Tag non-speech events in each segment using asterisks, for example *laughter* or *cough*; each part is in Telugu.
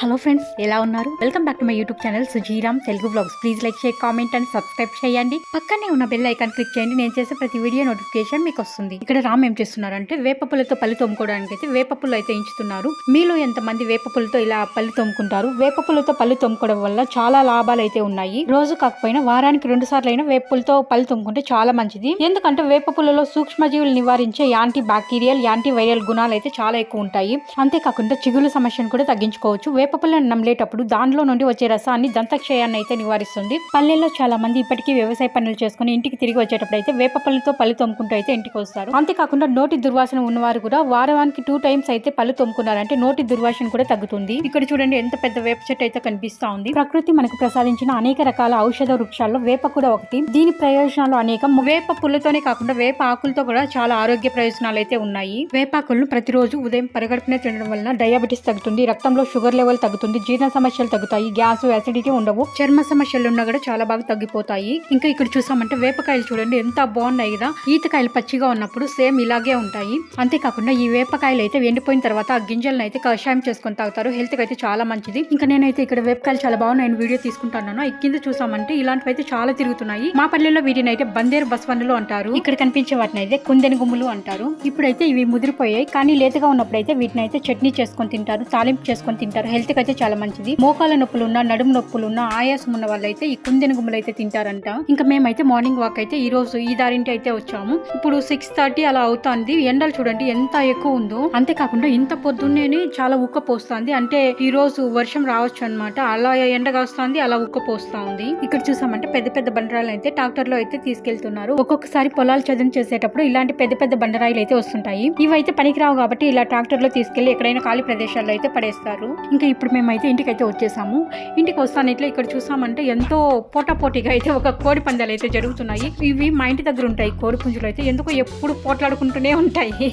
హలో ఫ్రెండ్స్ ఎలా ఉన్నారు? Welcome back to my YouTube channel Sujiram Telugu blogs please like share comment and subscribe చేయండి. పక్కనే ఉన్న బెల్ ఐకాన్ క్లిక్ చేయండి నేను చేసే ప్రతి వీడియో నోటిఫికేషన్ మీకు వస్తుంది. ఇక్కడ రామ్ ఏం చేస్తున్నారంటే వేప పుల్లతో పళ్ళు తోముకోవడానికి అయితే వేప పుల్ల అయితే ఎంచుతున్నారు. మీలో ఎంతమంది వేప పుల్లతో ఇలా పళ్ళు తోముకుంటారు? వేప పుల్లతో పళ్ళు తోముకోవడం వల్ల చాలా లాభాలు అయితే ఉన్నాయి. రోజు కాకపోయినా వారానికి రెండు సార్లు అయినా వేప పుల్లతో పళ్ళు తోముకుంటే చాలా మంచిది. ఎందుకంటే వేప పుల్లలో సూక్ష్మజీవులు నివారించే యాంటీ బ్యాక్టీరియల్ యాంటీ వైరల్ గుణాలు అయితే చాలా ఎక్కువ ఉంటాయి. అంతేకాకుండా చిగులు సమస్యను కూడా తగ్గించుకోవచ్చు. వేప పుల్లను నమ్మలేటప్పుడు దానిలో నుండి వచ్చే రసాన్ని దంతక్షయాన్ని అయితే నివారిస్తుంది. పల్లెల్లో చాలా మంది ఇప్పటికీ వ్యవసాయ పనులు చేసుకుని ఇంటికి తిరిగి వచ్చేటప్పుడు అయితే వేప పళ్ళతో పళ్ళు తోముకుంటూ అయితే ఇంటికి వస్తారు. అంతేకాకుండా నోటి దుర్వాసన ఉన్నవారు కూడా వారానికి టూ టైమ్స్ అయితే పళ్ళు తోముకున్నారంటే నోటి దుర్వాసన కూడా తగ్గుతుంది. ఇక్కడ చూడండి ఎంత పెద్ద వేప చెట్టు అయితే కనిపిస్తా ఉంది. ప్రకృతి మనకు ప్రసాదించిన అనేక రకాల ఔషధ వృక్షాల్లో వేప కూడా ఒకటి. దీని ప్రయోజనాలు అనేక. వేప పుల్లతోనే కాకుండా వేప ఆకులతో కూడా చాలా ఆరోగ్య ప్రయోజనాలు అయితే ఉన్నాయి. వేపాకులను ప్రతిరోజు ఉదయం పరగడుపునే తినడం వలన డయాబెటీస్ తగ్గుతుంది. రక్తంలో షుగర్ లెవెల్ తగ్గుతుంది జీర్ణ సమస్యలు తగ్గుతాయి గ్యాస్ యాసిడిటీ ఉండవు. చర్మ సమస్యలు ఉన్నా కూడా చాలా బాగా తగ్గిపోతాయి. ఇంకా ఇక్కడ చూసామంటే వేపకాయలు చూడండి ఎంత బాగున్నాయి కదా. ఈతకాయలు పచ్చిగా ఉన్నప్పుడు సేమ్ ఇలాగే ఉంటాయి. అంతేకాకుండా ఈ వేపకాయలు అయితే ఎండిపోయిన తర్వాత ఆ గింజలను అయితే కషాయం చేసుకొని తాగుతారు. హెల్త్కి అయితే చాలా మంచిది. ఇంకా నేనైతే ఇక్కడ వేపకాయలు చాలా బాగున్నాయని వీడియో తీసుకుంటున్నాను. ఈ కింద చూసామంటే ఇలాంటివి అయితే చాలా తిరుగుతున్నాయి. మా పల్లెల్లో వీటిని అయితే బందేరు బస్వన్నులు అంటారు. ఇక్కడ కనిపించే వాటిని అయితే కుందెని గుమ్ములు అంటారు. ఇప్పుడైతే ఇవి ముదిరిపోయాయి. కానీ లేతగా ఉన్నప్పుడు అయితే వీటిని అయితే చట్నీ చేసుకొని తింటారు తాలింపు చేసుకొని తింటారు. హెల్త్ కి అయితే చాలా మంచిది. మోకాల నొప్పులు ఉన్న నడుము నొప్పులు ఉన్న ఆయాసం ఉన్న వాళ్ళు అయితే ఈ కుందెని గుమ్మలు అయితే తింటారంట. ఇంకా మేమైతే మార్నింగ్ వాక్ అయితే ఈ రోజు ఈ దారింటి అయితే వచ్చాము. ఇప్పుడు సిక్స్ థర్టీ అలా అవుతుంది. ఎండలు చూడండి ఎంత ఎక్కువ ఉందో. అంతేకాకుండా ఇంత పొద్దున్నే చాలా ఉక్క పోస్తుంది. అంటే ఈ రోజు వర్షం రావచ్చు అన్నమాట. అలా ఎండగా వస్తుంది అలా ఉక్క పోస్తా ఉంది ఇక్కడ చూసామంటే పెద్ద పెద్ద బండరాలు అయితే ట్రాక్టర్లో అయితే తీసుకెళ్తున్నారు. ఒక్కొక్కసారి పొలాలు చదును చేసేటప్పుడు ఇలాంటి పెద్ద పెద్ద బండరాయిలు అయితే వస్తుంటాయి. ఇవైతే పనికిరావు కాబట్టి ఇలా ట్రాక్టర్లో తీసుకెళ్ళి ఎక్కడైనా ఖాళీ ప్రదేశాల్లో అయితే పడేస్తారు. ఇంకా ఇప్పుడు మేమైతే ఇంటికి అయితే వచ్చేసాము. ఇంటికి వస్తాను ఇట్లా ఇక్కడ చూసామంటే ఎంతో పోటాపోటీగా అయితే ఒక కోడి పందాలు అయితే జరుగుతున్నాయి. ఇవి మా ఇంటి దగ్గర ఉంటాయి కోడి పుంజులు అయితే. ఎందుకో ఎప్పుడు పోట్లాడుకుంటూనే ఉంటాయి.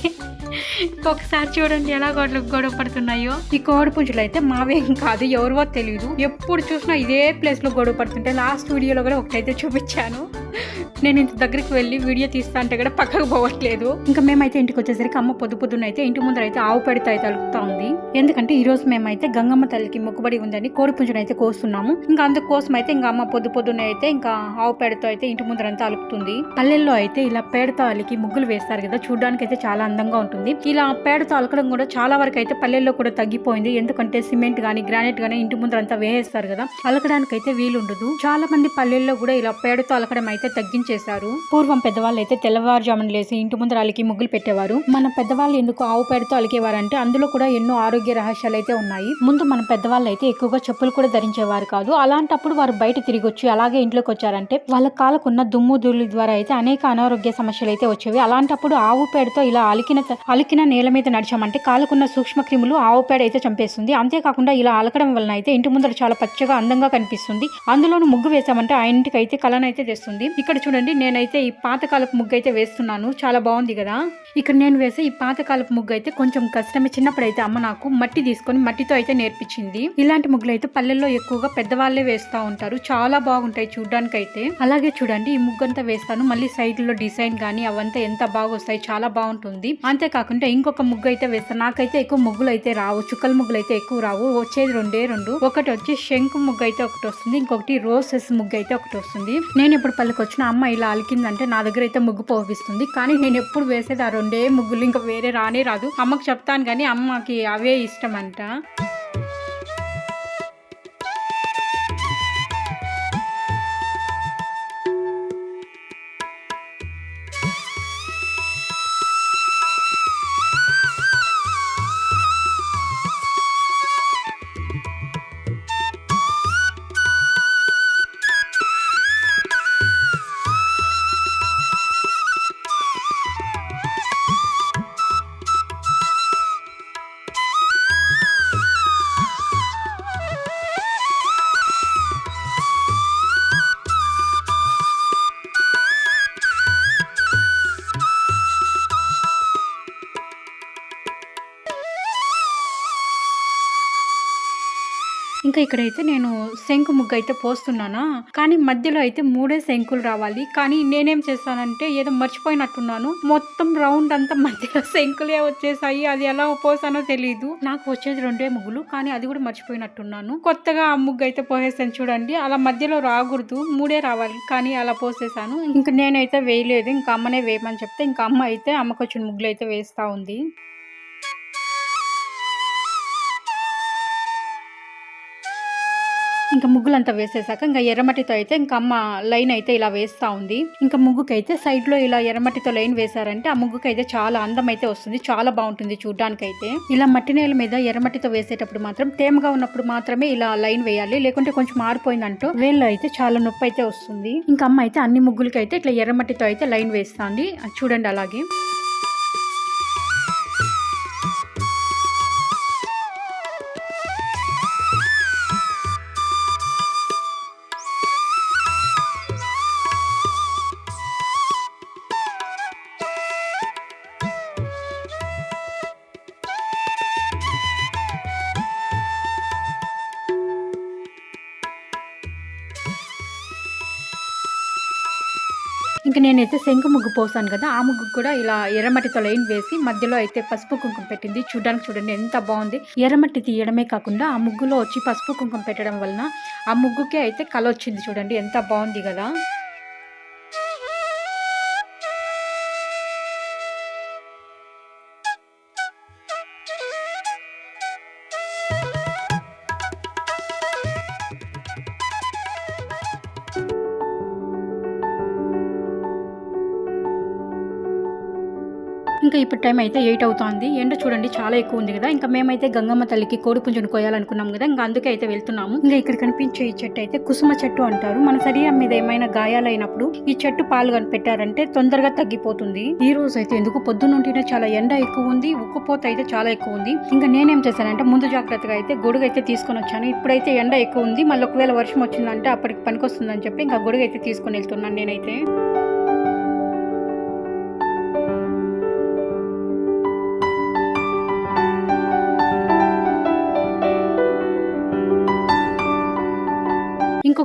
ఒకసారి చూడండి ఎలా గొడవ గొడవ పడుతున్నాయో. ఈ కోడి పుంజులు అయితే మావేం కాదు ఎవరివో తెలియదు ఎప్పుడు చూసినా ఇదే ప్లేస్లో గొడవ పడుతుంటే లాస్ట్ వీడియోలో కూడా ఒకటైతే చూపించాను. నేను ఇంత దగ్గరికి వెళ్ళి వీడియో తీస్తా అంటే కూడా పక్కకు పోవట్లేదు. ఇంకా మేమైతే ఇంటికి వచ్చేసరికి అమ్మ పొద్దు పొద్దున్న అయితే ఇంటి ముందర అయితే ఆవు పెడితే తలుపుతా ఉంది. ఎందుకంటే ఈ రోజు మేమైతే గంగమ్మ తల్లికి మొక్కుబడి ఉందని కోడిపుంజును అయితే కోస్తున్నాము. ఇంకా అందుకోసం అయితే ఇంకా అమ్మ పొద్దు పొద్దున్న అయితే ఇంకా ఆవు పేడతో అయితే ఇంటి ముందర అంతా అలుపుతుంది పల్లెల్లో అయితే ఇలా పేడతో అలికి ముగ్గులు వేస్తారు కదా చూడడానికి అయితే చాలా అందంగా ఉంటుంది. ఇలా పేడతో అలకడం కూడా చాలా వరకు అయితే పల్లెల్లో కూడా తగ్గిపోయింది. ఎందుకంటే సిమెంట్ గానీ గ్రానైట్ గానీ ఇంటి ముందర అంతా వేసేస్తారు కదా అలకడానికి అయితే వీలుండదు. చాలా మంది పల్లెల్లో కూడా ఇలా పేడతో అలకడం అయితే తగ్గించేశారు. పూర్వం పెద్దవాళ్ళు అయితే తెల్లవారుజామున లేసి ఇంటి ముందర అలికి ముగ్గులు పెట్టేవారు. మన పెద్దవాళ్ళు ఎందుకు ఆవు పేడతో అలికేవారంటే అందులో కూడా ఎన్నో ఆరోగ్య రహస్యాలు అయితే ఉన్నాయి. ముందు మన పెద్దవాళ్ళు అయితే ఎక్కువగా చెప్పులు కూడా ధరించేవారు కాదు. అలాంటప్పుడు వారు బయట తిరిగి వచ్చి అలాగే ఇంట్లోకి వచ్చారంటే వాళ్ళ కాలకున్న దుమ్ము ధూళి ద్వారా అయితే అనేక అనారోగ్య సమస్యలు అయితే వచ్చేవి. అలాంటప్పుడు ఆవు పేడతో ఇలా అలికిన అలికిన నేల మీద నడిచామంటే కాలుకున్న సూక్ష్మ క్రిములు ఆవు పేడ అయితే చంపేస్తుంది. అంతేకాకుండా ఇలా అలకడం వలన అయితే ఇంటి ముందర చాలా పచ్చగా అందంగా కనిపిస్తుంది. అందులోనూ ముగ్గు వేసామంటే ఆ ఇంటికి అయితే కలనైతే తెస్తుంది. ఇక్కడ చూడండి నేనైతే ఈ పాతకాలపు ముగ్గు అయితే వేస్తున్నాను. చాలా బాగుంది కదా? ఇక్కడ నేను వేసే ఈ పాతకాలపు ముగ్గు అయితే కొంచెం కష్టమే. చిన్నప్పుడు అయితే అమ్మ నాకు మట్టి తీసుకొని మట్టితో అయితే నేర్పించింది. ఇలాంటి ముగ్గులు అయితే పల్లెల్లో ఎక్కువగా పెద్దవాళ్ళే వేస్తూ ఉంటారు. చాలా బాగుంటాయి చూడడానికి అయితే అలాగే చూడండి ఈ ముగ్గు అంతా వేస్తాను. మళ్ళీ సైడ్లో డిజైన్ గానీ అవంతా ఎంత బాగా వస్తాయి చాలా బాగుంటుంది. అంతేకాకుండా ఇంకొక ముగ్గు అయితే వేస్తాను నాకైతే ఎక్కువ ముగ్గులు అయితే రావు. చుక్కల ముగ్గులు అయితే ఎక్కువ రావు. వచ్చేది రెండే రెండు. ఒకటి వచ్చి శంకు ముగ్గు అయితే ఒకటి వస్తుంది. ఇంకొకటి రోసెస్ ముగ్గు అయితే ఒకటి వస్తుంది. నేను ఇప్పుడు పల్లెకి వచ్చిన అమ్మ ఇలా అలికిందంటే నా దగ్గర అయితే ముగ్గు పోపిస్తుంది. కానీ నేను ఎప్పుడు వేసేది ఆ ముగ్గులు ఇంకా వేరే రానే రాదు. అమ్మకి చెప్తాను కానీ అమ్మకి అవే ఇష్టం అంట ఇంకా ఇక్కడైతే నేను శంకు ముగ్గు అయితే పోస్తున్నానా? కానీ మధ్యలో అయితే మూడే శంకులు రావాలి. కానీ నేనేం చేస్తానంటే ఏదో మర్చిపోయినట్టున్నాను. మొత్తం రౌండ్ అంతా మధ్యలో శంకులే వచ్చేసాయి. అది ఎలా పోసానో తెలియదు నాకు వచ్చేది రెండే ముగ్గులు కానీ అది కూడా మర్చిపోయినట్టున్నాను. కొత్తగా ఆ ముగ్గు అయితే పోసేసాను చూడండి. అలా మధ్యలో రాకూడదు. మూడే రావాలి కానీ అలా పోసేసాను. ఇంక నేనైతే వేయలేదు. ఇంకా అమ్మనే వేయమని చెప్తే ఇంకా అమ్మ అయితే అమ్మకు వచ్చిన ముగ్గులు అయితే వేస్తా ఉంది. ఇంకా ముగ్గులంతా వేసేసాక ఇంకా ఎర్రమట్టితో అయితే ఇంకా అమ్మ లైన్ అయితే ఇలా వేస్తా ఉంది. ఇంకా ముగ్గుకైతే సైడ్లో ఇలా ఎర్రమట్టితో లైన్ వేశారంటే ఆ ముగ్గుకైతే చాలా అందం అయితే వస్తుంది. చాలా బాగుంటుంది చూడ్డానికి అయితే ఇలా మట్టి నేల మీద ఎర్రమట్టితో వేసేటప్పుడు మాత్రం తేమగా ఉన్నప్పుడు మాత్రమే ఇలా లైన్ వేయాలి. లేకుంటే కొంచెం మారిపోయిందంటూ వేళ్ళు అయితే చాలా నొప్పి అయితే వస్తుంది. ఇంకా అమ్మ అయితే అన్ని ముగ్గులకి అయితే ఇట్లా ఎర్రమట్టితో అయితే లైన్ వేస్తుంది చూడండి అలాగే. నేనైతే శంకు ముగ్గు పోసాను కదా ఆ ముగ్గు కూడా ఇలా ఎర్రమట్టితో లైన్ వేసి మధ్యలో అయితే పసుపు కుంకుమ పెట్టింది. చూడడానికి చూడండి ఎంత బాగుంది. ఎర్రమట్టి తీయడమే కాకుండా ఆ ముగ్గులో వచ్చి పసుపు కుంకుమ పెట్టడం వలన ఆ ముగ్గుకే అయితే కల వచ్చింది చూడండి ఎంత బాగుంది కదా. ఇంకా ఇప్పుడు టైం అయితే ఎయిట్ అవుతోంది. ఎండ చూడండి చాలా ఎక్కువ ఉంది కదా. ఇంకా మేమైతే గంగమ్మ తల్లికి కోడిపుంజును కోయాలనుకున్నాం కదా. ఇంకా అందుకే అయితే వెళ్తున్నాము. ఇంకా ఇక్కడ కనిపించే ఈ చెట్టు అయితే కుసుమ చెట్టు అంటారు. మన శరీరం మీద ఏమైనా గాయాలైనప్పుడు ఈ చెట్టు పాలు కనిపెట్టారంటే తొందరగా తగ్గిపోతుంది. ఈ రోజు అయితే ఎందుకు? పొద్దున్నుంటేనే చాలా ఎండ ఎక్కువ ఉంది. ఉక్కుపోత అయితే చాలా ఎక్కువ ఉంది. ఇంకా నేనేం చేశానంటే ముందు జాగ్రత్తగా అయితే గొడుగు అయితే తీసుకొని వచ్చాను. ఇప్పుడైతే ఎండ ఎక్కువ ఉంది. మళ్ళీ ఒకవేళ వర్షం వచ్చిందంటే అప్పటికి పనికొస్తుందని చెప్పి ఇంకా గొడుగు అయితే తీసుకొని వెళ్తున్నాను నేనైతే.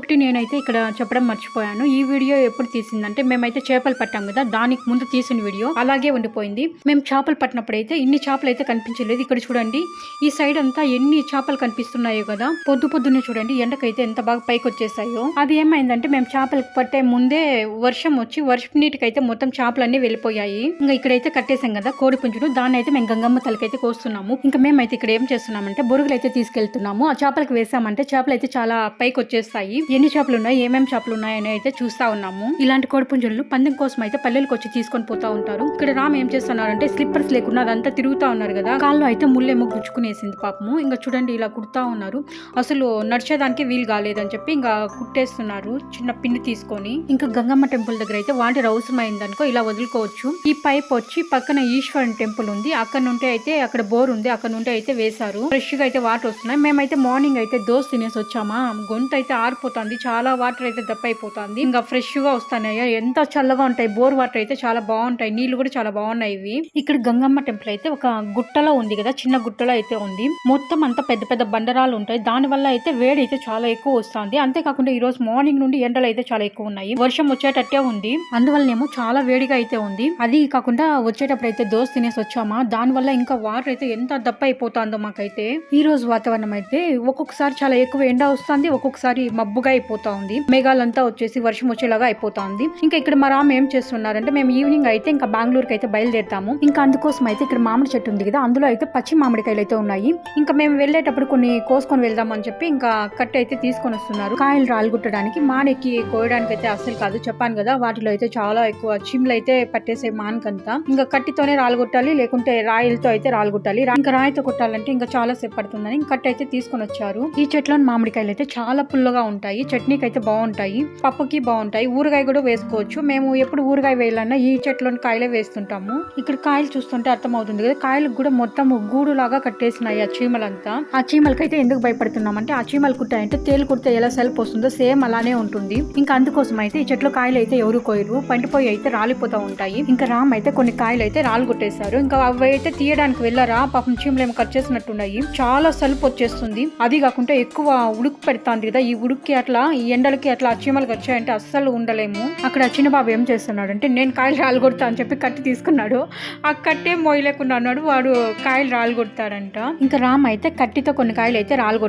ఇంకొకటి నేనైతే ఇక్కడ చెప్పడం మర్చిపోయాను. ఈ వీడియో ఎప్పుడు తీసిందంటే మేమైతే చేపలు పట్టాం కదా దానికి ముందు తీసిన వీడియో అలాగే ఉండిపోయింది. మేము చేపలు పట్టినప్పుడు అయితే ఇన్ని చేపలు అయితే కనిపించలేదు. ఇక్కడ చూడండి ఈ సైడ్ అంతా ఎన్ని చేపలు కనిపిస్తున్నాయో కదా పొద్దు పొద్దున్నే చూడండి ఎండకైతే ఎంత బాగా పైకి వచ్చేసాయో అది ఏమైందంటే మేము చేపలు పట్టే ముందే వర్షం వచ్చి వర్షం నీటికైతే మొత్తం చేపలన్నీ వెళ్ళిపోయాయి. ఇంకా ఇక్కడైతే కట్టేసాం కదా కోడి పుంజును దాన్ని అయితే మేము గంగమ్మ తలకైతే కోస్తున్నాము. ఇంకా మేమైతే ఇక్కడ ఏం చేస్తున్నామంటే బొరుగులు అయితే తీసుకెళ్తున్నాము. ఆ చేపలకు వేసామంటే చేపలు అయితే చాలా పైకి వచ్చేస్తాయి ఎన్ని చేపలు ఉన్నాయి? ఏమేమి చేపలు ఉన్నాయని అయితే చూస్తా ఉన్నాము. ఇలాంటి కోడిపుంజులను పందెం కోసం అయితే పల్లెలకు వచ్చి తీసుకొని పోతా ఉంటారు. ఇక్కడ రామ్ ఏం చేస్తున్నారంటే స్లిప్పర్స్ లేకుండా అదంతా తిరుగుతా ఉన్నారు కదా. కాళ్ళు అయితే ముళ్ళేమో గుచ్చుకునేసింది పాపము. ఇంకా చూడండి ఇలా కుడతా ఉన్నారు. అసలు నడిచేదానికి వీలు కాలేదని చెప్పి ఇంకా కుట్టేస్తున్నారు. చిన్న పిన్ని తీసుకొని. ఇంకా గంగమ్మ టెంపుల్ దగ్గర అయితే వాటి అవసరమైందనుకో ఇలా వదులుకోవచ్చు. ఈ పైప్ వచ్చి పక్కన ఈశ్వరన్ టెంపుల్ ఉంది. అక్కడ నుండి అయితే అక్కడ బోర్ ఉంది. అక్కడ నుండి అయితే వేశారు. ఫ్రెష్గా అయితే వాటర్ వస్తున్నాయి. మేమైతే మార్నింగ్ అయితే దోశ తినేసి వచ్చామా? గొంతు అయితే ఆరిపోతుంది చాలా వాటర్ అయితే దప్ప అయిపోతుంది ఇంకా ఫ్రెష్గా వస్తున్నాయి ఎంత చల్లగా ఉంటాయి. బోర్ వాటర్ అయితే చాలా బాగుంటాయి. నీళ్ళు కూడా చాలా బాగున్నాయి ఇవి. ఇక్కడ గంగమ్మ టెంపుల్ అయితే ఒక గుట్టలో ఉంది కదా. చిన్న గుట్టలో అయితే ఉంది. మొత్తం అంతా పెద్ద పెద్ద బండరాలు ఉంటాయి. దాని వల్ల అయితే వేడి అయితే చాలా ఎక్కువ వస్తుంది. అంతేకాకుండా ఈ రోజు మార్నింగ్ నుండి ఎండలు అయితే చాలా ఎక్కువ ఉన్నాయి. వర్షం వచ్చేటట్టే ఉంది. అందువల్లనేమో చాలా వేడిగా అయితే ఉంది. అది కాకుండా వచ్చేటప్పుడు అయితే దోశ తినేసి వచ్చామా? దాని వల్ల ఇంకా వాటర్ అయితే ఎంత దప్ప అయిపోతుందో మాకైతే. ఈ రోజు వాతావరణం అయితే ఒక్కొక్కసారి చాలా ఎక్కువ ఎండ వస్తుంది. ఒక్కొక్కసారి మబ్బుగా అయిపోతా ఉంది మేఘాలంతా వచ్చేసి వర్షం వచ్చేలాగా అయిపోతుంది. ఇంకా ఇక్కడ మా రామ్ ఏం చేస్తున్నారంటే మేము ఈవినింగ్ అయితే ఇంకా బెంగళూరుకి అయితే బయలుదేరుతాము. ఇంకా అందుకోసం అయితే ఇక్కడ మామిడి చెట్టు ఉంది కదా అందులో అయితే పచ్చి మామిడికాయలు అయితే ఉన్నాయి. ఇంకా మేము వెళ్ళేటప్పుడు కొన్ని కోసుకొని వెళ్దాం అని చెప్పి ఇంకా కట్టె అయితే తీసుకొని వస్తున్నారు. కాయలు రాలుగుట్టడానికి మానెక్కి కోయడానికి అయితే అస్సలు కాదు. చెప్పాను కదా వాటిలో అయితే చాలా ఎక్కువ చిమ్లు అయితే పట్టేసే మానకంతా. ఇంకా కట్టితోనే రాలుగొట్టాలి లేకుంటే రాయిలతో అయితే రాలుగొట్టాలి. ఇంకా రాయితో కొట్టాలంటే ఇంకా చాలా సేపు పడుతుందని ఇంకా కట్టె అయితే తీసుకొని వచ్చారు. ఈ చెట్లోని మామిడికాయలు అయితే చాలా పుల్లగా ఉంటాయి. బాగుంటాయి చట్నీకి అయితే బాగుంటాయి పప్పుకి బాగుంటాయి ఊరగాయ కూడా వేసుకోవచ్చు. మేము ఎప్పుడు ఊరగాయ వేయాలన్నా ఈ చెట్లోని కాయలే వేస్తుంటాము. ఇక్కడ కాయలు చూస్తుంటే అర్థం అవుతుంది కదా కాయలకు కూడా మొత్తం గూడు లాగా కట్టేసినాయి ఆ చీమలంతా. ఆ చీమలకైతే ఎందుకు భయపడుతున్నాం అంటే ఆ చీమలు కుట్టాయంటే తేలు కుడితే ఎలా సెల్ఫ్ వస్తుందో సేమ్ అలానే ఉంటుంది. ఇంకా అందుకోసం అయితే ఈ చెట్లు కాయలు అయితే ఎవరు కోయరు పండిపోయి అయితే రాలిపోతా ఉంటాయి. ఇంకా రామ్ అయితే కొన్ని కాయలు అయితే రాళ్ళు కొట్టేశారు. ఇంకా అవి అయితే తీయడానికి వెళ్ళారా? పాపం చీమలు ఏమో కట్ చేసినట్టున్నాయి. చాలా సలుపు వచ్చేస్తుంది. అది కాకుండా ఎక్కువ ఉడుకు పెడతాంది కదా ఈ ఉడుక్కి అట్లా ఈ ఎండలకి అట్లా అచ్చిమలకి వచ్చాయంటే అస్సలు ఉండలేము. అక్కడ చిన్న బాబు ఏం చేస్తున్నాడు అంటే నేను కాయలు రాళ్ళు కొడతా అని చెప్పి కట్టి తీసుకున్నాడు. ఆ కట్టే మోయలేకుండా అన్నాడు వాడు కాయలు రాళ్ళు ఇంకా రామ్ అయితే కట్టితో కొన్ని కాయలు అయితే రాళ్ళు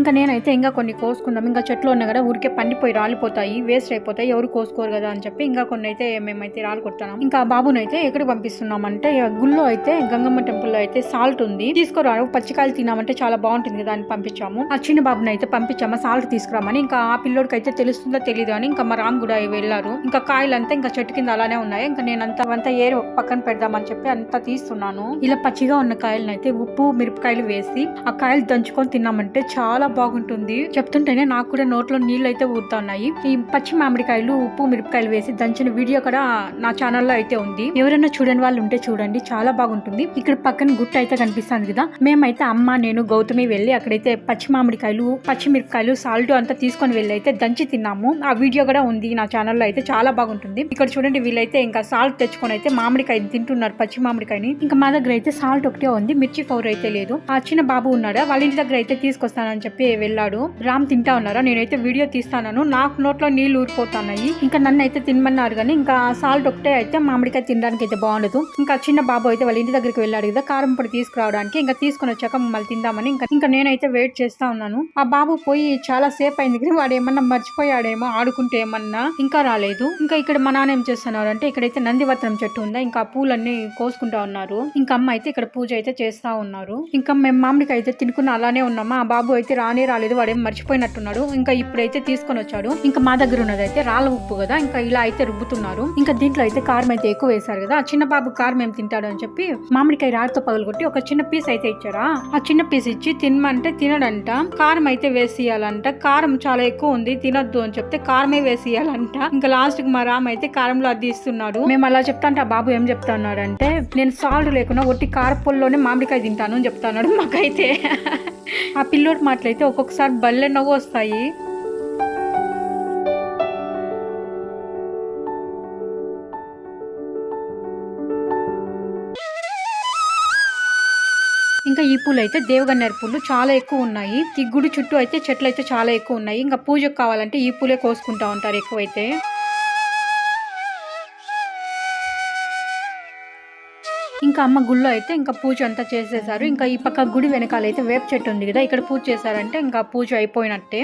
ఇంకా నేనైతే ఇంకా కొన్ని కోసుకుందాం. ఇంకా చెట్లు ఉన్నాయి కదా ఊరికే పండిపోయి రాలిపోతాయి వేస్ట్ అయిపోతాయి ఎవరు కోసుకోరు కదా అని చెప్పి ఇంకా కొన్ని అయితే మేమైతే రాళ్ళు కొడతాం ఇంకా బాబుని అయితే ఎక్కడికి పంపిస్తున్నాం అంటే గుళ్ళో అయితే గంగమ్మ టెంపుల్లో అయితే సాల్ట్ ఉంది. తీసుకురా పచ్చికాయలు తినామంటే చాలా బాగుంటుంది కదా అని పంపించాము. ఆ చిన్న బాబుని అయితే పంపించాము సాల్ట్ తీసుకురామని ఇంకా ఆ పిల్లోడికి అయితే తెలుస్తుందో తెలియదు అని ఇంకా మా రామ్ కూడా వెళ్ళారు. ఇంకా కాయలంతా ఇంకా చెట్టు కింద అలానే ఉన్నాయి. ఇంకా నేను అంత అంతా ఏరి ఒక పక్కన పెడదామని చెప్పి అంతా తీస్తున్నాను. ఇలా పచ్చిగా ఉన్న కాయలను అయితే ఉప్పు మిరపకాయలు వేసి ఆ కాయలు దంచుకొని తిన్నామంటే చాలా బాగుంటుంది. చెప్తుంటేనే నాకు కూడా నోట్లో నీళ్ళు అయితే ఊరుతున్నాయి. ఈ పచ్చి మామిడికాయలు ఉప్పు మిరపకాయలు వేసి దంచిన వీడియో కూడా నా ఛానల్లో అయితే ఉంది. ఎవరైనా చూడని వాళ్ళు ఉంటే చూడండి. చాలా బాగుంటుంది. ఇక్కడ పక్కన గుట్ట అయితే కనిపిస్తుంది కదా. మేమైతే అమ్మ నేను గౌతమి వెళ్ళి అక్కడైతే పచ్చి మామిడికాయలు పచ్చిమిరపకాయలు సాల్ట్ అంతా తీసుకొని వెళ్ళైతే దంచి తిన్నాము. ఆ వీడియో కూడా ఉంది నా ఛానల్లో అయితే చాలా బాగుంటుంది. ఇక్కడ చూడండి వీళ్ళైతే ఇంకా సాల్ట్ తెచ్చుకొని అయితే మామిడికాయ తింటున్నారు పచ్చి మామిడికాయని. ఇంకా మా దగ్గర అయితే సాల్ట్ ఒకటే ఉంది మిర్చి పౌడర్ అయితే లేదు. ఆ చిన్న బాబు ఉన్నాడా వాళ్ళ ఇంటి దగ్గర అయితే తీసుకొస్తానని చెప్పి వెళ్ళాడు. రామ్ తింటా ఉన్నారా నేనైతే వీడియో తీస్తాను నాకు నోట్లో నీళ్ళు ఊరిపోతున్నాయి. ఇంకా నన్ను అయితే తినమన్నారు కానీ ఇంకా సాల్ట్ ఒకటే అయితే మామిడికాయ తినడానికి అయితే బాగుండదు. ఇంకా చిన్న బాబు అయితే వాళ్ళ ఇంటి దగ్గరికి వెళ్ళాడు కదా కారం పొడి తీసుకురావడానికి. ఇంకా తీసుకొని వచ్చాక మమ్మల్ని తిందామని ఇంకా ఇంకా నేనైతే వెయిట్ చేస్తా ఉన్నాను. ఆ బాబు పోయి చాలా సేపు అయింది కానీ వాడు ఏమన్నా మర్చిపోయాడేమో ఆడుకుంటే ఏమన్నా ఇంకా రాలేదు. ఇంకా ఇక్కడ మా నాన్న ఏం చేస్తున్నారు అంటే ఇక్కడైతే నందివర్తనం చెట్టు ఉందా? ఇంకా పూలన్నీ కోసుకుంటా ఉన్నారు. ఇంకా అమ్మ అయితే ఇక్కడ పూజ అయితే చేస్తా ఉన్నారు. ఇంకా మేము మామిడికాయ అయితే తినుకున్న అలానే ఉన్నామా? ఆ బాబు అయితే రానే రాలేదు. వాడేం మర్చిపోయినట్టున్నాడు. ఇంకా ఇప్పుడైతే తీసుకొని వచ్చాడు. ఇంకా మా దగ్గర ఉన్నది అయితే రాళ్ళ ఉప్పు కదా? ఇంకా ఇలా అయితే రుబ్బుతున్నారు. ఇంకా దీంట్లో అయితే కారం అయితే ఎక్కువ వేశారు కదా? ఆ చిన్న బాబు కారం ఏం తింటాడు అని చెప్పి మామిడికాయ రాడితో పగలగొట్టి ఒక చిన్న పీస్ అయితే ఇచ్చారా? ఆ చిన్న పీస్ ఇచ్చి తినమంటే తినడంట. కారం అయితే వేసియాలంట. కారం చాలా చాలా ఎక్కువ ఉంది తినొద్దు అని చెప్తే కారమే వేసేయాలంట. ఇంకా లాస్ట్కి మా రామ్ అయితే కారంలో అది ఇస్తున్నాడు. మేము అలా చెప్తా ఆ బాబు ఏం చెప్తా అంటే నేను సాల్ట్ లేకుండా ఒట్టి కారపొల్లోనే మామిడికాయ తింటాను అని చెప్తాన్నాడు మాకైతే. *laughs* ఆ పిల్లోడి మాటలైతే ఒక్కొక్కసారి బల్లె నవ్వు వస్తాయి. ఈ పూలు అయితే దేవగన్నేరు పూలు చాలా ఎక్కువ ఉన్నాయి. ఈ గుడి చుట్టూ అయితే చెట్లు అయితే చాలా ఎక్కువ ఉన్నాయి. ఇంకా పూజకు కావాలంటే ఈ పూలే కోసుకుంటా ఉంటారు ఎక్కువైతే. ఇంకా అమ్మ గుళ్ళో అయితే ఇంకా పూజ అంతా చేసేసారు. ఇంకా ఈ పక్క గుడి వెనకాల అయితే వేప చెట్టు ఉంది కదా ఇక్కడ పూజ చేశారంటే ఇంకా పూజ అయిపోయినట్టే.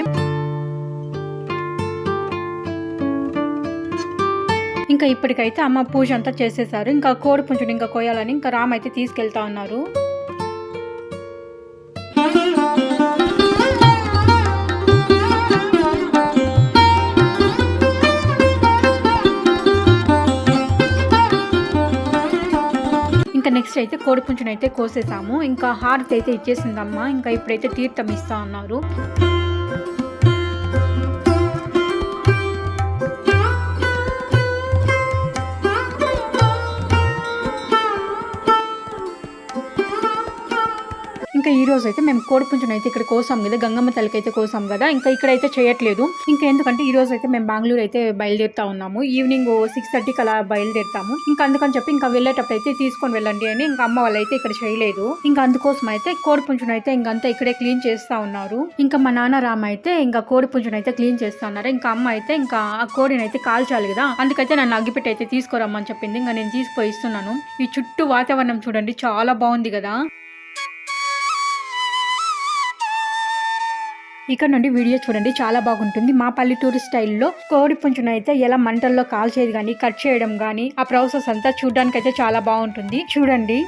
ఇంకా ఇప్పటికైతే అమ్మ పూజ అంతా చేసేసారు. ఇంకా కోడి పుంజుని ఇంకా కోయాలని ఇంకా రామ్ అయితే తీసుకెళ్తా ఉన్నారు. నెక్స్ట్ అయితే కోడి పుంజుని అయితే కోసేసాము. ఇంకా హారతి అయితే ఇచ్చేసిందమ్మా. ఇంకా ఇప్పుడైతే తీర్థం ఇస్తా ఉన్నారు ఇంకా ఈ రోజు అయితే మేము కోడిపుంచుని అయితే ఇక్కడ కోసాం కదా గంగమ్మ తల్లికి అయితే కోసాం కదా. ఇంకా ఇక్కడ అయితే చేయట్లేదు. ఇంకా ఎందుకంటే ఈ రోజు అయితే మేము బెంగళూరు అయితే బయలుదేరుతా ఉన్నాము. ఈవినింగ్ సిక్స్ థర్టీకి అలా బయలుదేరుతాము. ఇంకా అందుకని చెప్పి ఇంకా వెళ్ళేటప్పుడు అయితే తీసుకొని వెళ్ళండి అని ఇంకా అమ్మ వాళ్ళు అయితే ఇక్కడ చేయలేదు. ఇంకా అందుకోసం అయితే కోడిపుంజును అయితే ఇంకంతా ఇక్కడే క్లీన్ చేస్తా ఉన్నారు. ఇంకా మా నాన్న రామ అయితే ఇంకా కోడిపుంచుని అయితే క్లీన్ చేస్తా ఉన్నారు. ఇంకా అమ్మ అయితే ఇంకా ఆ కోడిని అయితే కాల్చాలి కదా. అందుకైతే నన్ను అగ్గిపెట్టి అయితే తీసుకురమ్మని చెప్పింది. ఇంకా నేను తీసుకుపోయి ఇస్తున్నాను. ఈ చుట్టూ వాతావరణం చూడండి చాలా బాగుంది కదా. ఇక్కడ నుండి వీడియో చూడండి చాలా బాగుంటుంది. మా పల్లెటూరు స్టైల్లో కోడి పుంజును అయితే ఎలా మంటల్లో కాల్చేది కానీ కట్ చేయడం కానీ ఆ ప్రాసెస్ అంతా చూడడానికి అయితే చాలా బాగుంటుంది. చూడండి.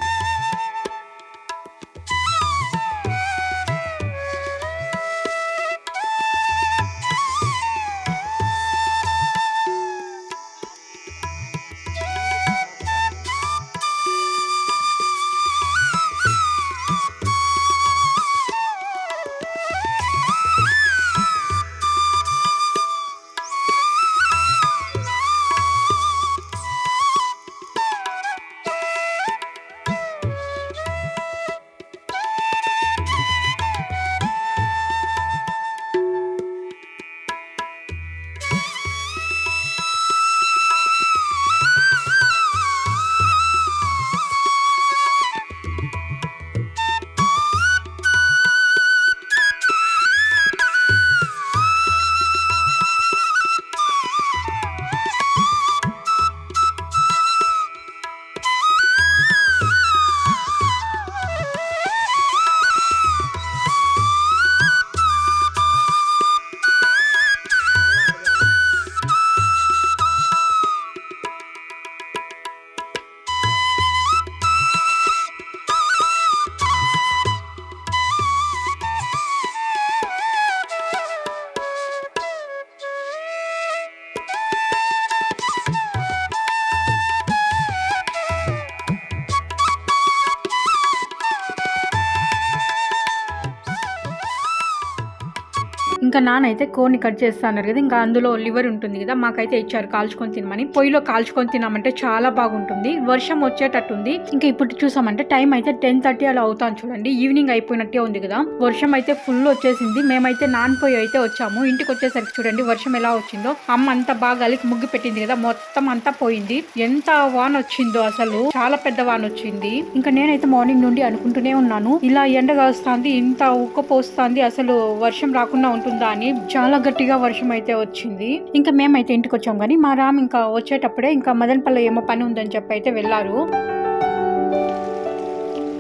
ఇంకా నానైతే కోడిని కట్ చేస్తా అన్నారు కదా ఇంకా అందులో లివర్ ఉంటుంది కదా మాకైతే ఇచ్చారు కాల్చుకొని తినమని. పొయ్యిలో కాల్చుకొని తిన్నామంటే చాలా బాగుంటుంది. వర్షం వచ్చేటట్టుంది. ఇంకా ఇప్పుడు చూసామంటే టైం అయితే టెన్ థర్టీ అలా అవుతాను చూడండి. ఈవినింగ్ అయిపోయినట్టే ఉంది కదా. వర్షం అయితే ఫుల్ వచ్చేసింది. మేమైతే నానిపోయి అయితే వచ్చాము. ఇంటికి వచ్చేసరికి చూడండి వర్షం ఎలా వచ్చిందో. అమ్మ అంతా బాగా అలికి ముగ్గు పెట్టింది కదా మొత్తం అంతా పోయింది. ఎంత వాన్ వచ్చిందో అసలు. చాలా పెద్ద వాన్ వచ్చింది. ఇంకా నేనైతే మార్నింగ్ నుండి అనుకుంటూనే ఉన్నాను. ఇలా ఎండ కాస్తుంది ఇంత ఉక్క పోస్తుంది అసలు వర్షం రాకుండా ఉంటుందా కానీ చాలా గట్టిగా వర్షం అయితే వచ్చింది. ఇంకా మేమైతే ఇంటికి వచ్చాం కానీ మా రామ్ ఇంకా వచ్చేటప్పుడే ఇంకా మదనపల్లి ఏమో పని ఉందని చెప్పి అయితే వెళ్ళారు.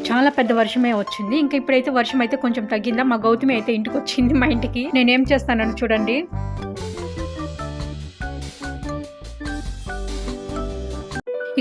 చాలా పెద్ద వర్షమే వచ్చింది. ఇంకా ఇప్పుడైతే వర్షం అయితే కొంచెం తగ్గిందా? మా గౌతమి అయితే ఇంటికి వచ్చింది మా ఇంటికి. నేనేం చేస్తానని చూడండి.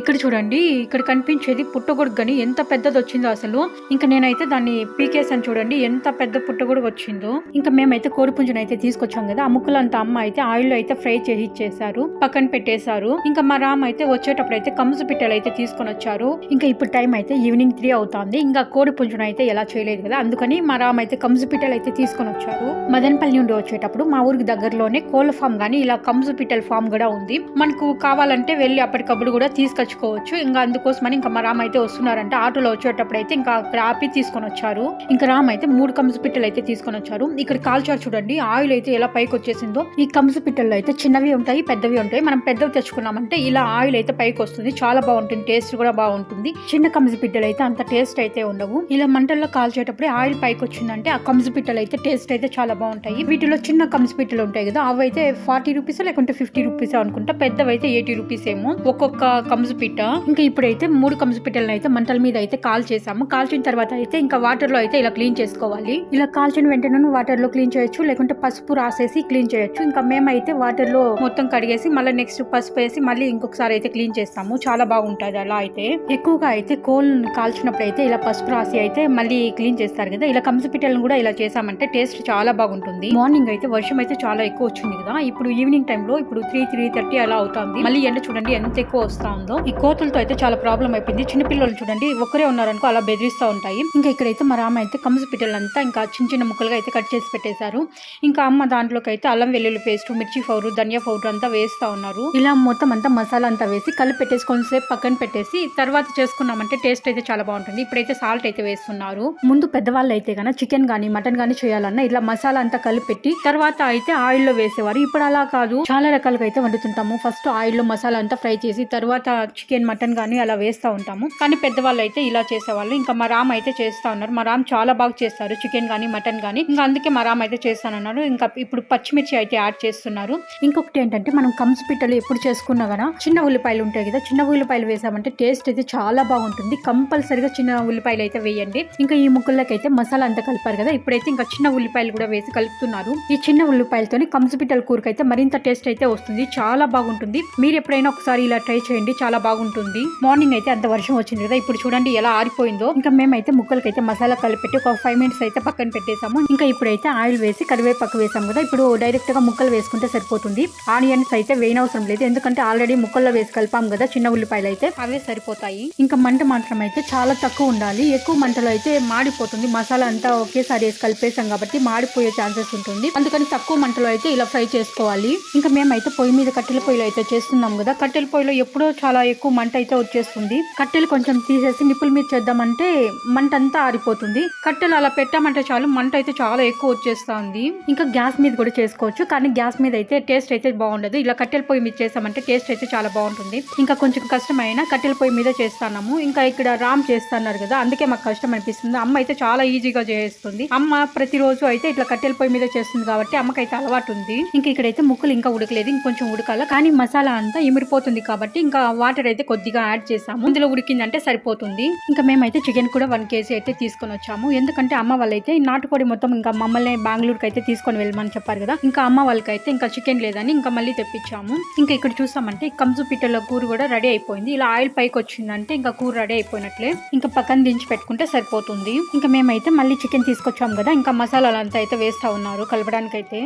ఇక్కడ చూడండి ఇక్కడ కనిపించేది పుట్టగొడుగు కానీ ఎంత పెద్దది వచ్చిందో అసలు. ఇంకా నేనైతే దాన్ని పీకేసాను చూడండి ఎంత పెద్ద పుట్టగొడుగు వచ్చిందో ఇంకా మేమైతే కోడిపుంజును అయితే తీసుకొచ్చాం కదా ఆ ముక్కలంతా అమ్మ అయితే ఆయిల్ అయితే ఫ్రై చేసి ఇచ్చేసారు పక్కన పెట్టేశారు. ఇంకా మా రామ్ అయితే వచ్చేటప్పుడు అయితే కంసు పిట్టలు అయితే తీసుకొని వచ్చారు. ఇంకా ఇప్పుడు టైం అయితే ఈవినింగ్ త్రీ అవుతుంది. ఇంకా కోడిపుంజును అయితే ఎలా చేయలేదు కదా అందుకని మా రామ్ అయితే కంసు పిట్టలు అయితే తీసుకొని వచ్చారు. మదనపల్లి నుండి వచ్చేటప్పుడు మా ఊరికి దగ్గరలోనే కోళ్ళ ఫామ్ గానీ ఇలా కంసు పిట్టల ఫామ్ కూడా ఉంది. మనకు కావాలంటే వెళ్ళి అప్పటికప్పుడు కూడా తీసుకొచ్చుకోవచ్చు ఇంకా అందుకోసమని ఇంకా మా రామ్ అయితే వస్తున్నారంటే. ఆటోలో వచ్చేటప్పుడు అయితే ఇంకా అక్కడ ఆపి తీసుకొని వచ్చారు. ఇంకా రామ్ అయితే మూడు కంసు పిట్టలు అయితే తీసుకొని వచ్చారు. ఇక్కడ కాల్చారు చూడండి. ఆయిల్ అయితే ఎలా పైకి వచ్చేసిందో. ఈ కంసు పిట్టల్లో అయితే చిన్నవి ఉంటాయి పెద్దవి ఉంటాయి. మనం పెద్దవి తెచ్చుకున్నామంటే ఇలా ఆయిల్ అయితే పైకి వస్తుంది. చాలా బాగుంటుంది. టేస్ట్ కూడా బాగుంటుంది. చిన్న కంసు పిట్టలు అయితే అంత టేస్ట్ అయితే ఉండవు. ఇలా మంటల్లో కాల్చేటప్పుడు ఆయిల్ పైకి వచ్చిందంటే ఆ కంసు పిట్టలు అయితే టేస్ట్ అయితే చాలా బాగుంటాయి. వీటిలో చిన్న కంసు పిట్టలు ఉంటాయి కదా అవి అయితే ఫార్టీ రూపీస్ లేకుంటే ఫిఫ్టీ రూపీస్ అనుకుంటా. పెద్దవి అయితే ఎయిటీ రూపీస్ ఏమో ఒక్కొక్క కంసు పిట్ట ఇంకా ఇప్పుడైతే మూడు కంసు పిట్టలను అయితే మంటల మీద అయితే కాల్ చేసాము కాల్చిన తర్వాత అయితే ఇంకా వాటర్లో అయితే ఇలా క్లీన్ చేసుకోవాలి. ఇలా కాల్చిన వెంటనే వాటర్లో క్లీన్ చేయొచ్చు లేకుంటే పసుపు రాసేసి క్లీన్ చేయొచ్చు. ఇంకా మేమైతే వాటర్లో మొత్తం కడిగేసి మళ్ళీ నెక్స్ట్ పసుపు వేసి మళ్ళీ ఇంకొకసారి అయితే క్లీన్ చేస్తాము. చాలా బాగుంటది అలా అయితే. ఎక్కువగా అయితే కోల్ కాల్చినప్పుడు అయితే ఇలా పసుపు రాసి అయితే మళ్ళీ క్లీన్ చేస్తారు కదా. ఇలా కంసు పిట్టలను కూడా ఇలా చేసామంటే టేస్ట్ చాలా బాగుంటుంది. మార్నింగ్ అయితే వర్షం అయితే చాలా ఎక్కువ వచ్చింది కదా. ఇప్పుడు ఈవినింగ్ టైంలో ఇప్పుడు త్రీ త్రీ థర్టీ అలా అవుతుంది. మళ్ళీ ఎండ చూడండి ఎంత ఎక్కువ వస్తా ఉందో ఈ కోతులతో అయితే చాలా ప్రాబ్లం అయిపోయింది. చిన్నపిల్లలు చూడండి ఒకరే ఉన్నారనుకో అలా బెదిరిస్తూ ఉంటాయి. ఇంకా ఇక్కడైతే మా రామ అయితే కంసు పిట్టలంతా ఇంకా చిన్న చిన్న ముక్కలుగా అయితే కట్ చేసి పెట్టేశారు. ఇంకా అమ్మ దాంట్లోకి అయితే అల్లం వెల్లుల్లి పేస్ట్ మిర్చి పౌడర్ ధనియా పౌడర్ అంతా వేస్తా ఉన్నారు. ఇలా మొత్తం అంతా మసాలా అంతా వేసి కలిపి పెట్టేసి కొంతసేపు పక్కన పెట్టేసి తర్వాత చేసుకున్నామంటే టేస్ట్ అయితే చాలా బాగుంటుంది. ఇప్పుడైతే సాల్ట్ అయితే వేస్తున్నారు. ముందు పెద్దవాళ్ళు అయితే కన్నా చికెన్ కానీ మటన్ కానీ చేయాలన్నా ఇలా మసాలా అంతా కలిపెట్టి తర్వాత అయితే ఆయిల్లో వేసేవారు. ఇప్పుడు అలా కాదు. చాలా రకాలుగా అయితే వండుతుంటాము. ఫస్ట్ ఆయిల్లో మసాలా అంతా ఫ్రై చేసి తర్వాత చికెన్ మటన్ కానీ అలా వేస్తా ఉంటాము. కానీ పెద్దవాళ్ళు అయితే ఇలా చేసేవాళ్ళు. ఇంకా మా రామ్ అయితే చేస్తా ఉన్నారు. మా రామ్ చాలా బాగా చేస్తారు. చికెన్ కానీ మటన్ కానీ ఇంకా అందుకే మా రామ్ అయితే చేస్తానన్నారు ఇంకా ఇప్పుడు పచ్చిమిర్చి అయితే యాడ్ చేస్తున్నారు. ఇంకొకటి ఏంటంటే మనం కంసు పిట్టలు ఎప్పుడు చేసుకున్నా కదా చిన్న ఉల్లిపాయలు ఉంటాయి కదా చిన్న ఉల్లిపాయలు వేసామంటే టేస్ట్ అయితే చాలా బాగుంటుంది. కంపల్సరిగా చిన్న ఉల్లిపాయలు అయితే వేయండి. ఇంకా ఈ ముక్కలకి అయితే మసాలా అంతా కలిపారు కదా ఇప్పుడైతే ఇంకా చిన్న ఉల్లిపాయలు కూడా వేసి కలుపుతున్నారు. ఈ చిన్న ఉల్లిపాయలతోని కంసు పిట్టల కూరకైతే అయితే మరింత టేస్ట్ అయితే వస్తుంది. చాలా బాగుంటుంది. మీరు ఎప్పుడైనా ఒకసారి ఇలా ట్రై చేయండి. చాలా బాగుంటుంది. మార్నింగ్ అయితే అంత వర్షం వచ్చింది కదా ఇప్పుడు చూడండి ఎలా ఆరిపోయిందో. ఇంకా మేమైతే ముక్కలకి అయితే మసాలా కలిపెట్టి ఒక ఫైవ్ మినిట్స్ అయితే పక్కన పెట్టేసాము ఇంకా ఇప్పుడైతే ఆయిల్ వేసి కరివేపాకు వేసాము కదా ఇప్పుడు డైరెక్ట్గా ముక్కలు వేసుకుంటే సరిపోతుంది. ఆనియన్స్ అయితే వేయనవసరం లేదు ఎందుకంటే ఆల్రెడీ ముక్కల్లో వేసి కలిపాం కదా చిన్న ఉల్లిపాయలు అయితే. అవే సరిపోతాయి. ఇంకా మంట మాత్రం అయితే చాలా తక్కువ ఉండాలి. ఎక్కువ మంటలో అయితే మాడిపోతుంది. మసాలా అంతా ఒకేసారి వేసి కలిపేసాం కాబట్టి మాడిపోయే ఛాన్సెస్ ఉంటుంది. అందుకని తక్కువ మంటలో అయితే ఇలా ఫ్రై చేసుకోవాలి. ఇంకా మేమైతే పొయ్యి మీద కట్టెల పొయ్యిలో అయితే చేస్తున్నాం కదా కట్టెల పొయ్యిలో ఎప్పుడో చాలా ఎక్కువ మంట అయితే వచ్చేస్తుంది. కట్టెలు కొంచెం తీసేసి నిప్పుల మీద చేద్దామంటే మంట అంతా ఆరిపోతుంది. కట్టెలు అలా పెట్టామంటే చాలు మంట అయితే చాలా ఎక్కువ వచ్చేస్తుంది. ఇంకా గ్యాస్ మీద కూడా చేసుకోవచ్చు. కానీ గ్యాస్ మీద అయితే టేస్ట్ అయితే బాగుండదు. ఇలా కట్టెల పొయ్యి మీద చేసామంటే టేస్ట్ అయితే చాలా బాగుంటుంది. ఇంకా కొంచెం కష్టమైన కట్టెల పొయ్యి మీద చేస్తాము ఇంకా ఇక్కడ రామ్ చేస్తున్నారు కదా అందుకే మాకు కష్టం అనిపిస్తుంది. అమ్మ అయితే చాలా ఈజీగా చేస్తుంది. అమ్మ ప్రతిరోజు అయితే ఇట్లా కట్టెల పొయ్యి మీద చేస్తుంది కాబట్టి అమ్మకైతే అలవాటు ఉంది. ఇంకా ఇక్కడైతే ముక్కలు ఇంకా ఉడకలేదు. ఇంకొంచెం ఉడకాల. కానీ మసాలా అంతా ఇమిరిపోతుంది కాబట్టి ఇంకా వాటర్ అయితే కొద్దిగా యాడ్ చేసాము ఇందులో ఉడికిందంటే సరిపోతుంది. ఇంకా మేమైతే చికెన్ కూడా వన్ కేజీ అయితే తీసుకొని వచ్చాము. ఎందుకంటే అమ్మ వాళ్ళైతే నాటుకోడి మొత్తం ఇంకా మమ్మల్ని బెంగళూరుకి అయితే తీసుకొని వెళ్ళమని చెప్పారు కదా. ఇంకా అమ్మ వాళ్ళకైతే ఇంకా చికెన్ లేదని ఇంకా మళ్ళీ తెప్పించాము. ఇంకా ఇక్కడ చూసామంటే కంజు పిట్టల కూర కూడా రెడీ అయిపోయింది. ఇలా ఆయిల్ పైకి వచ్చిందంటే ఇంకా కూర రెడీ అయిపోయినట్లే. ఇంకా పక్కన దించి పెట్టుకుంటే సరిపోతుంది. ఇంకా మేమైతే మళ్ళీ చికెన్ తీసుకొచ్చాం కదా. ఇంకా మసాలాలంతా అయితే వేస్తా ఉన్నారు కలపడానికైతే.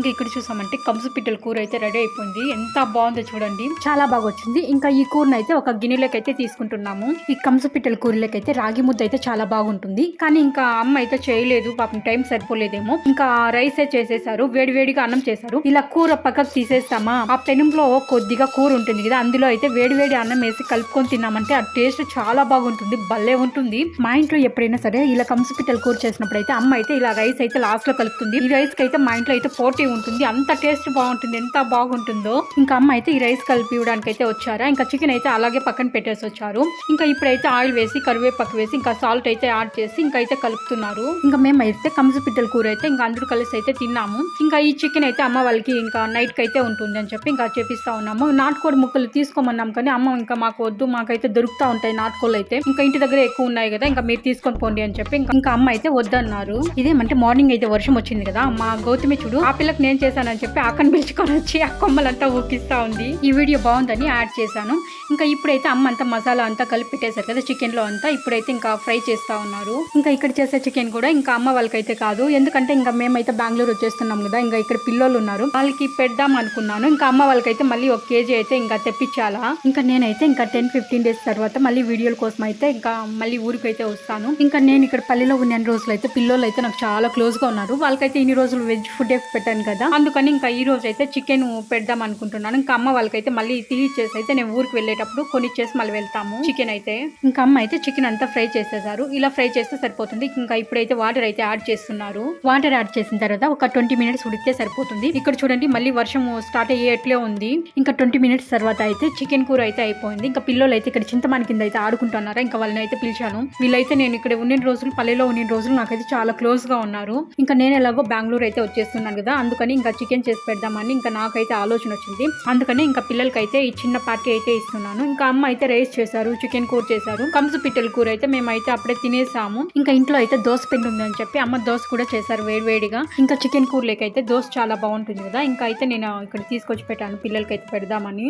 ఇంకా ఇక్కడ చూసామంటే కంసు పిట్టల కూర అయితే రెడీ అయిపోయింది. ఎంత బాగుందో చూడండి. చాలా బాగా వచ్చింది. ఇంకా ఈ కూరను అయితే ఒక గిన్నెలోకి అయితే తీసుకుంటున్నాము. ఈ కంసు పిట్టల కూరలోకి అయితే రాగి ముద్ద అయితే చాలా బాగుంటుంది. కానీ ఇంకా అమ్మ అయితే చేయలేదు. పాపం టైం సరిపోలేదేమో. ఇంకా రైస్ చేసేసారు? వేడి వేడిగా అన్నం చేశారు. ఇలా కూర పక్కకు తీసేస్తామా? ఆ పెనంలో కొద్దిగా కూర ఉంటుంది కదా అందులో అయితే వేడి వేడి అన్నం వేసి కలుపుకొని తిన్నామంటే ఆ టేస్ట్ చాలా బాగుంటుంది. భలే ఉంటుంది. మా ఇంట్లో ఎప్పుడైనా సరే ఇలా కంసు పిట్టల కూర చేసినప్పుడు అయితే అమ్మ అయితే ఇలా రైస్ అయితే లాస్ట్లో కలుపుతుంది. ఈ రైస్కి అయితే మా ఇంట్లో అయితే పోటీ ఉంటుంది. అంత టేస్ట్ బాగుంటుంది. ఎంత బాగుంటుందో. ఇంకా అమ్మ అయితే ఈ రైస్ కలిపి ఇవ్వడానికి అయితే వచ్చారా? ఇంకా చికెన్ అయితే అలాగే పక్కన పెట్టేసి వచ్చారు. ఇంకా ఇప్పుడైతే ఆయిల్ వేసి కరివేపాకు వేసి ఇంకా సాల్ట్ అయితే యాడ్ చేసి ఇంకా అయితే కలుపుతున్నారు. ఇంకా మేము అయితే కంసు పిట్టల కూర అయితే ఇంకా అందరూ కలిసి అయితే తిన్నాము. ఇంకా ఈ చికెన్ అయితే అమ్మ వాళ్ళకి ఇంకా నైట్కి అయితే ఉంటుంది అని చెప్పి ఇంకా చేపిస్తా ఉన్నాము. నాటుకోడి ముక్కలు తీసుకోమన్నాం కానీ అమ్మ ఇంకా మాకు వద్దు మాకైతే దొరుకుతా ఉంటాయి నాటుకోళ్ళు అయితే. ఇంకా ఇంటి దగ్గర ఎక్కువ ఉన్నాయి కదా ఇంకా మీరు తీసుకొని పోండి అని చెప్పి ఇంకా ఇంకా అమ్మ అయితే వద్దన్నారు. ఇదేమంటే మార్నింగ్ అయితే వర్షం వచ్చింది కదా మా గౌతమి చూడు ఆ పిల్లకి నేను చేశానని చెప్పి అక్కను పిలుచుకొని వచ్చి ఆ కొమ్మలంతా ఊపిస్తా ఉంది. ఈ వీడియో బాగుందని యాడ్ చేశాను. ఇంకా ఇప్పుడైతే అమ్మ అంతా మసాలా అంతా కలిపి పెట్టేశారు కదా చికెన్లో అంతా. ఇప్పుడైతే ఇంకా ఫ్రై చేస్తూ ఉన్నారు. ఇంకా ఇక్కడ చేసే చికెన్ కూడా ఇంకా అమ్మ వాళ్ళకైతే కాదు. ఎందుకంటే ఇంకా మేమైతే బెంగళూరు వచ్చేస్తున్నాం కదా. ఇంకా ఇక్కడ పిల్లలు ఉన్నారు. వాళ్ళకి పెడదాం అనుకున్నాను. ఇంకా అమ్మ వాళ్ళకైతే మళ్ళీ ఒక కేజీ అయితే ఇంకా తెప్పించాలా. ఇంకా నేనైతే ఇంకా టెన్ ఫిఫ్టీన్ డేస్ తర్వాత మళ్ళీ వీడియోల కోసం అయితే ఇంకా మళ్ళీ ఊరికి అయితే వస్తాను. ఇంకా నేను ఇక్కడ పల్లెలో ఉన్న రోజులు అయితే పిల్లలు అయితే నాకు చాలా క్లోజ్గా ఉన్నారు. వాళ్ళకైతే ఇన్ని రోజులు వెజ్ ఫుడ్ పెట్టాను కదా? అందుకని ఇంకా ఈ రోజు అయితే చికెన్ పెడదాం అనుకుంటున్నాను. ఇంకా అమ్మ వాళ్ళకైతే మళ్ళీ తీసేసి అయితే నేను ఊరికి వెళ్ళేటప్పుడు కొనిచ్చేసి మళ్ళీ వెళ్తాము చికెన్ అయితే. ఇంకా అమ్మ అయితే చికెన్ అంతా ఫ్రై చేసేసారు. ఇలా ఫ్రై చేస్తే సరిపోతుంది. ఇంకా ఇప్పుడైతే వాటర్ అయితే యాడ్ చేస్తున్నారు. వాటర్ యాడ్ చేసిన తర్వాత ఒక ట్వంటీ మినిట్స్ ఉడికితే సరిపోతుంది. ఇక్కడ చూడండి మళ్ళీ వర్షం స్టార్ట్ అయ్యేట్లే ఉంది. ఇంకా ట్వంటీ మినిట్స్ తర్వాత అయితే చికెన్ కూర అయితే అయిపోయింది. ఇంకా పిల్లలు అయితే ఇక్కడ చింతమాని కింద అయితే ఆడుకుంటున్నారా. ఇంకా వాళ్ళని అయితే పిలిచాను. వీళ్ళైతే నేను ఇక్కడ ఉన్న రోజులు పల్లెలో ఉన్న రోజులు నాకైతే చాలా క్లోజ్గా ఉన్నారు. ఇంకా నేను ఎలాగో బెంగళూరు అయితే వచ్చేస్తున్నాను కదా. అందుకు అందుకని ఇంకా చికెన్ చేసి పెడదామని ఇంకా నాకైతే ఆలోచన వచ్చింది. అందుకని ఇంకా పిల్లలకైతే ఈ చిన్న పార్టీ అయితే ఇస్తున్నాను. ఇంకా అమ్మ అయితే రైస్ చేశారు చికెన్ కూర చేశారు. కంసు పిట్టల కూర అయితే మేమైతే అప్పుడే తినేసాము. ఇంకా ఇంట్లో అయితే దోశ పిండి ఉంది అని చెప్పి అమ్మ దోశ కూడా చేశారు వేడివేడిగా. ఇంకా చికెన్ కూరలోకి అయితే దోశ చాలా బాగుంటుంది కదా. ఇంకా అయితే నేను ఇక్కడ తీసుకొచ్చి పెట్టాను. పిల్లలకి అయితే పెడదామని.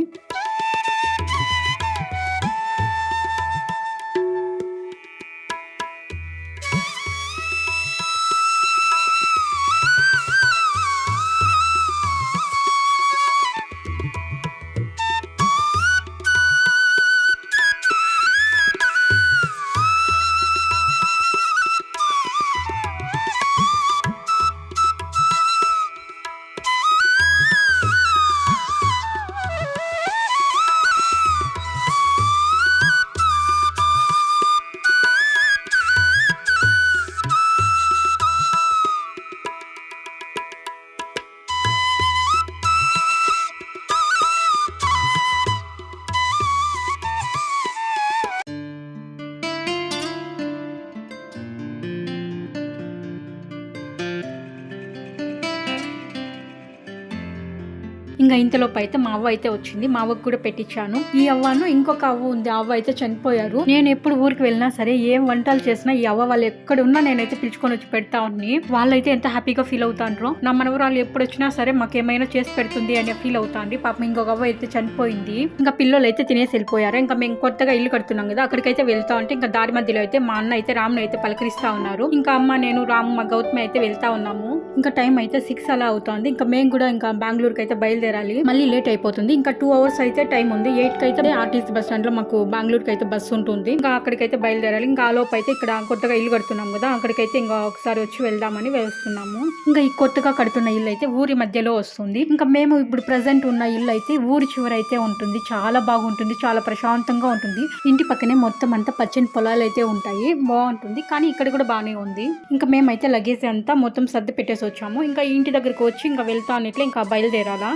ఇంతలోపు అయితే మా అవ్వ అయితే వచ్చింది. మా అవ్వకు కూడా పెట్టించాను. ఈ అవ్వను ఇంకొక అవ్వ ఉంది. ఆ అవ్వ అయితే చనిపోయారు. నేను ఎప్పుడు ఊరికి వెళ్ళినా సరే ఏం వంటలు చేసినా ఈ అవ్వ వాళ్ళు ఎక్కడ ఉన్నా నేనైతే పిలుచుకొని వచ్చి పెడతా ఉన్ని. వాళ్ళైతే ఎంత హ్యాపీగా ఫీల్ అవుతాండ్రో నా మనవరాలు ఎప్పుడు వచ్చినా సరే మాకేమైనా చేసి పెడుతుంది అనే ఫీల్ అవుతాండి పాపం ఇంకొక అవ్వ అయితే చనిపోయింది. ఇంకా పిల్లలు అయితే తినేసి వెళ్ళిపోయారు. ఇంకా మేము కొత్తగా ఇల్లు కడుతున్నాం కదా అక్కడికైతే వెళ్తా ఉంటే ఇంకా దారి మధ్యలో అయితే మా అన్న అయితే రామ్ను అయితే పలకరిస్తా ఉన్నారు. ఇంకా అమ్మ నేను రామ్ మా గౌతమి అయితే వెళ్తా ఉన్నాము. ఇంకా టైం అయితే సిక్స్ అలా అవుతుంది. ఇంకా మేము కూడా ఇంకా బెంగళూరుకి అయితే బయలుదేరాలి. మళ్ళీ లేట్ అయిపోతుంది. ఇంకా టూ అవర్స్ అయితే టైం ఉంది. ఎయిట్కి అయితే ఆర్టీసీ బస్ స్టాండ్లో మాకు బెంగళూరుకి అయితే బస్సు ఉంటుంది. ఇంకా అక్కడికైతే బయలుదేరాలి. ఇంకా ఆలోపు అయితే ఇక్కడ కొత్తగా ఇల్లు కడుతున్నాం కదా. అక్కడికైతే ఇంకా ఒకసారి వచ్చి వెళ్దామని వెళ్తున్నాము ఇంకా ఈ కొత్తగా కడుతున్న ఇల్లు అయితే ఊరి మధ్యలో వస్తుంది. ఇంకా మేము ఇప్పుడు ప్రజెంట్ ఉన్న ఇల్లు అయితే ఊరి చివర అయితే ఉంటుంది. చాలా బాగుంటుంది. చాలా ప్రశాంతంగా ఉంటుంది. ఇంటి పక్కనే మొత్తం అంతా పచ్చని పొలాలు అయితే ఉంటాయి. బాగుంటుంది. కానీ ఇక్కడ కూడా బాగానే ఉంది. ఇంకా మేమైతే లగేజ్ అంతా మొత్తం సర్ది పెట్టేసి వచ్చాము. ఇంకా ఇంటి దగ్గరికి వచ్చి ఇంకా వెళ్తా అన్నట్లే ఇంకా బయలుదేరాలా.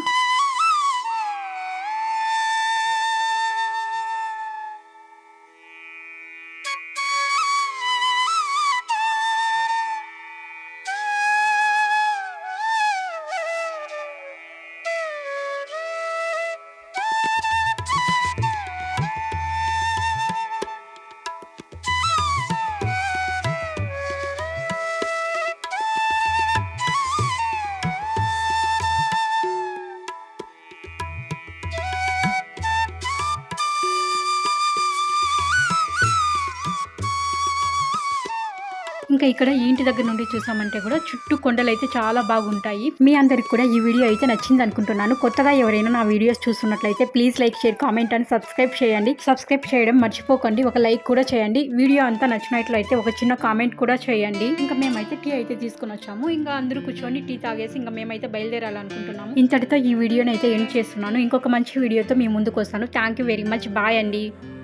ఇంకా ఇక్కడ ఈ ఇంటి దగ్గర నుండి చూసామంటే కూడా చుట్టూ కొండలు అయితే చాలా బాగుంటాయి. మీ అందరికి కూడా ఈ వీడియో అయితే నచ్చింది అనుకుంటున్నాను. కొత్తగా ఎవరైనా నా వీడియోస్ చూస్తున్నట్లయితే please like share comment and subscribe చేయండి. సబ్స్క్రైబ్ చేయడం మర్చిపోకండి. ఒక లైక్ కూడా చేయండి. వీడియో అంతా నచ్చినట్లయితే ఒక చిన్న కామెంట్ కూడా చేయండి. ఇంకా మేమైతే టీ అయితే తీసుకుని వచ్చాము. ఇంకా అందరూ కూర్చొని టీ తాగేసి ఇంకా మేమైతే బయలుదేరాలనుకుంటున్నాము. ఇంతటితో ఈ వీడియోని అయితే ఎండ్ చేస్తున్నాను. ఇంకొక మంచి వీడియోతో మీ ముందుకు వస్తాను. Thank you very much bye అండి.